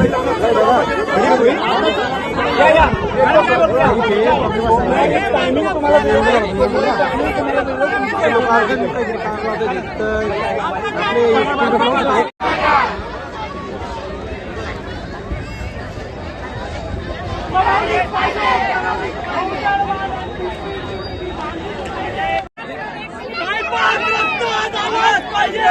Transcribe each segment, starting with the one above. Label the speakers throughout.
Speaker 1: तुम्हाला पाहिजे.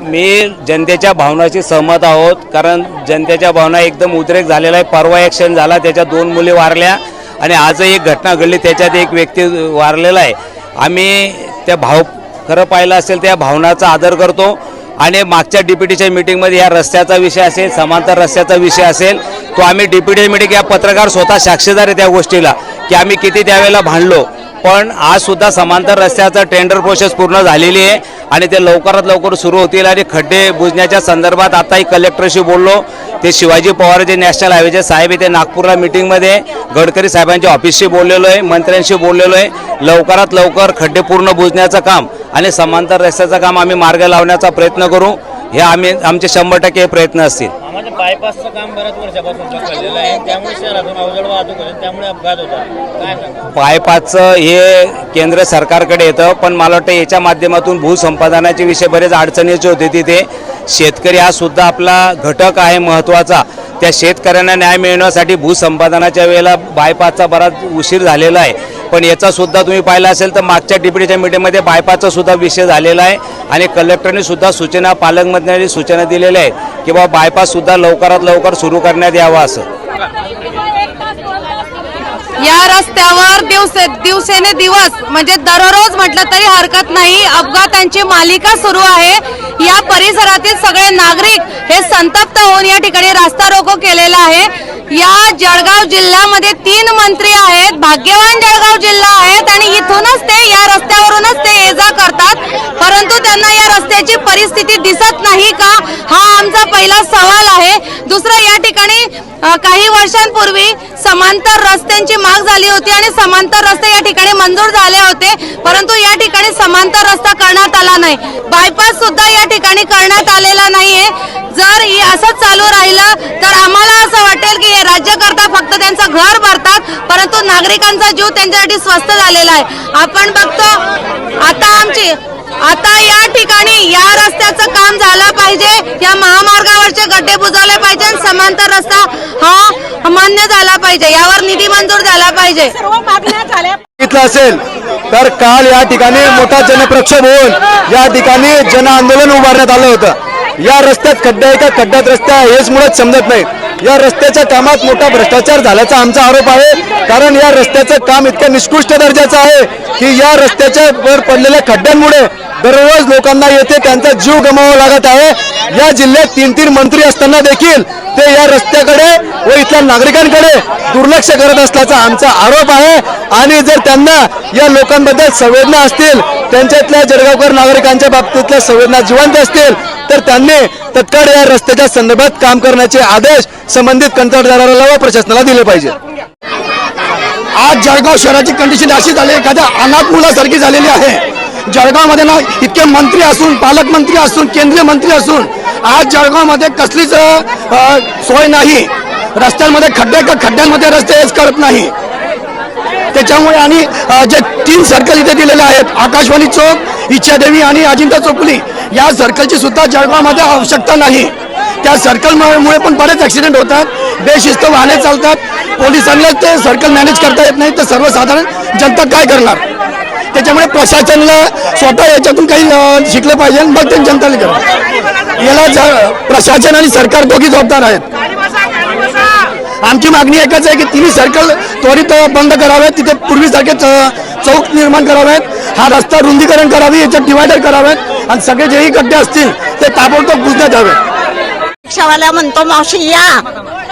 Speaker 1: मी जनतेच्या भावनाशी सहमत आहोत कारण जनतेच्या भावना एकदम उद्रेक झालेला आहे. परवा ॲक्शन झाला त्याच्या दोन मुली वारल्या आणि आजही एक घटना घडली त्याच्यात एक व्यक्ती वारलेला आहे. आम्ही त्या भाव खरं पाहिलं असेल त्या भावनाचा आदर करतो. आणि मागच्या डीपीटीच्या मिटिंगमध्ये या रस्त्याचा विषय असेल समांतर रस्त्याचा विषय असेल तो आम्ही डीपीटी मिटिंग या पत्रकार स्वतः साक्षीदार आहे त्या गोष्टीला की आम्ही किती त्यावेळेला भांडलो. पण आज सुद्धा समांतर रस्त्याचं टेंडर प्रोसेस पूर्ण झालेली आहे आणि ते लवकरात लवकर सुरू होतील आणि खड्डे बुजण्याच्या संदर्भात आताही कलेक्टरशी बोललो. ते शिवाजी पवार जे नॅशनल हायवेचे साहेब आहे ते नागपूरला मिटिंगमध्ये गडकरी साहेबांच्या ऑफिसशी बोललेलो आहे मंत्र्यांशी बोललेलो आहे. लवकरात लवकर खड्डे पूर्ण बुजण्याचं काम आणि समांतर रस्त्याचं काम आम्ही मार्ग लावण्याचा प्रयत्न करू. हे आम्ही आमचे शंभर टक्के प्रयत्न असतील.
Speaker 2: बायपासचं काम बऱ्याच वर्षापासून चाललेलं आहे. त्यामुळे शहरातून अवजड वाहतूक होते त्यामुळे अपघात होतात. काय सांगा
Speaker 1: बायपासचं हे केंद्र सरकारकडे येतं. पण मला वाटतं याच्या माध्यमातून भूसंपादनाचे विषय बरेच अडचणीचे होते तिथे. शेतकरी हा सुद्धा आपला घटक आहे महत्त्वाचा. त्या शेतकऱ्यांना न्याय मिळवण्यासाठी भूसंपादनाच्या वेळेला बायपासचा बराच उशीर झालेला आहे. पण याचासुद्धा तुम्ही पाहिला असेल तर मागच्या डिप्युटीच्या मीटिंगमध्ये बायपासचा सुद्धा विषय झालेला आहे. आणि कलेक्टरने सुद्धा सूचना पालकमंत्र्यांनी सूचना दिलेल्या आहेत की बाबा बायपाससुद्धा लवकरात लवकर सुरू करण्यात यावा असं.
Speaker 3: या रस्त्यावर दिवसे दिवसेने दिवस म्हणजे दररोज म्हटलं तरी हरकत नाही. अपघातांची मालिका सुरू आहे. या परिसरातील सगळे नागरिक हे संतप्त होऊन या ठिकाणी रास्ता रोको केलेला आहे. या जळगाव जिल्ह्यामध्ये तीन मंत्री आहेत. भाग्यवान जळगाव जिल्हा आहेत आणि इथूनच ते या रस्त्यावरूनच ते ये जा करतात. परंतु त्यांना या रस्त्याची परिस्थिती दिसत नाही का? हा आमचा पहिला सवाल आहे. दुसरं या ठिकाणी काही वर्षांपूर्वी समांतर रस्त्यांची माग झाली होती आणि समांतर रस्ते या ठिकाणी मंजूर झाले होते. परंतु या ठिकाणी समांतर रस्ता करण्यात आला नाही. बायपास सुद्धा या ठिकाणी करण्यात आलेला नाहीये. जर असंच चालू राहिलं तर आम्हाला असं वाटेल की हे राज्यकर्ता फक्त त्यांचं घर भरतात परंतु नागरिकांचा जीव त्यांच्यासाठी स्वस्त झालेला आहे. आपण बघतो आता आमची
Speaker 4: आता या ठिकाणी या रस्त्याचं काम झालं पाहिजे. या महामार्गावरचे गड्डे बुजवले पाहिजे आणि समांतर रस्ता हा मान्य झाला पाहिजे. यावर निधी मंजूर झाला पाहिजे.
Speaker 5: बघितलं असेल तर काल या ठिकाणी मोठा जनप्रक्षोभ होऊन या ठिकाणी जन आंदोलन उभारण्यात आलं होतं. या रस्त्यात खड्डा आहे का? खड्ड्यात रस्ता आहे हेच मुळात समजत नाही या रस्त्याच्या कामात मोठा भ्रष्टाचार झाल्याचा आमचा आरोप आहे. कारण या रस्त्याचं काम इतकं निष्कृष्ट दर्जाचं आहे की या रस्त्याच्या वर पडलेल्या खड्ड्यांमुळे दररोज लोकांना येथे त्यांचा जीव गमावा लागत आहे. या जिल्ह्यात तीन तीन मंत्री असताना देखील ते या रस्त्याकडे व इथल्या नागरिकांकडे दुर्लक्ष करत असल्याचा आमचा आरोप आहे. आणि जर त्यांना या लोकांबद्दल संवेदना असतील त्यांच्यातल्या जळगावकर नागरिकांच्या बाबतीतल्या संवेदना जिवंत असतील तर त्यांनी तत्काळ या रस्त्याच्या संदर्भात काम करण्याचे आदेश संबंधित कंत्राटदाराला व प्रशासनाला दिले पाहिजे. आज जळगाव शहराची कंडिशन अशी झाली एखाद्या अनाथ मुलासारखी झालेली आहे. जळगावमध्ये ना इतके मंत्री असून पालकमंत्री असून केंद्रीय मंत्री असून आज जळगावमध्ये कसलीच सोय नाही. रस्त्यांमध्ये खड्डे का खड्ड्यांमध्ये रस्ते हेच करत नाही. त्याच्यामुळे आणि जे तीन सर्कल इथे दिलेले आहेत आकाशवाणी चौक इच्छादेवी आणि अजिंठा चोपली या सर्कलची सुद्धा जळगावमध्ये आवश्यकता नाही. त्या सर्कलमुळे पण बरेच ऍक्सिडेंट होतात बेशिस्त वाहने चालतात पोलिसांना ते सर्कल मॅनेज करता येत नाही तर सर्वसाधारण जनता काय करणार? त्याच्यामुळे प्रशासनाला स्वतः याच्यातून काही शिकलं पाहिजे मग ते जनताला करा याला प्रशासन आणि सरकार दोघी जबाबदार आहेत. आमची मागणी एकच आहे की तिन्ही सर्कल त्वरित बंद करावेत तिथे पूर्वीसारखे चौक निर्माण करावेत हा रस्ता रुंदीकरण करावी याच्यात डिवायडर करावेत आणि सगळे जेही गड्डे असतील ते ताबडतोब बुजण्यात यावे
Speaker 4: रिक्षावाला म्हणतो मावशी या.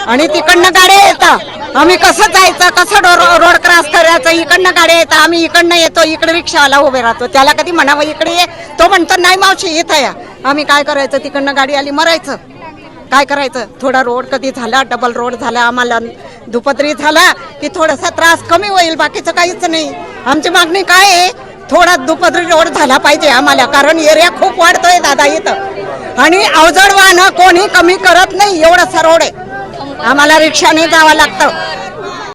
Speaker 4: आणि तिकडनं गाड्या येतात. आम्ही कसं जायचं कसं डो- रोड क्रॉस करायचं इकडनं गाड्या येतात आम्ही इकडनं येतो इकडे रिक्षावाला उभे राहतो. त्याला कधी म्हणावं इकडे ये. तो म्हणतो नाही मावशी इथं या. आम्ही काय करायचं तिकडनं गाडी आली मरायचं. काय करायचं? थोडा रोड कधी झाला डबल रोड झाला आम्हाला दुपदरी झाला की थोडासा त्रास कमी होईल बाकीचं काहीच नाही. आमची मागणी काय आहे? थोडा दुपदरी रोड झाला पाहिजे आम्हाला कारण एरिया खूप वाढतोय दादा इथं. आणि अवजड वाहनं कोणी कमी करत नाही एवढासा रोड आहे. आम्हाला रिक्षाने जावं लागतं.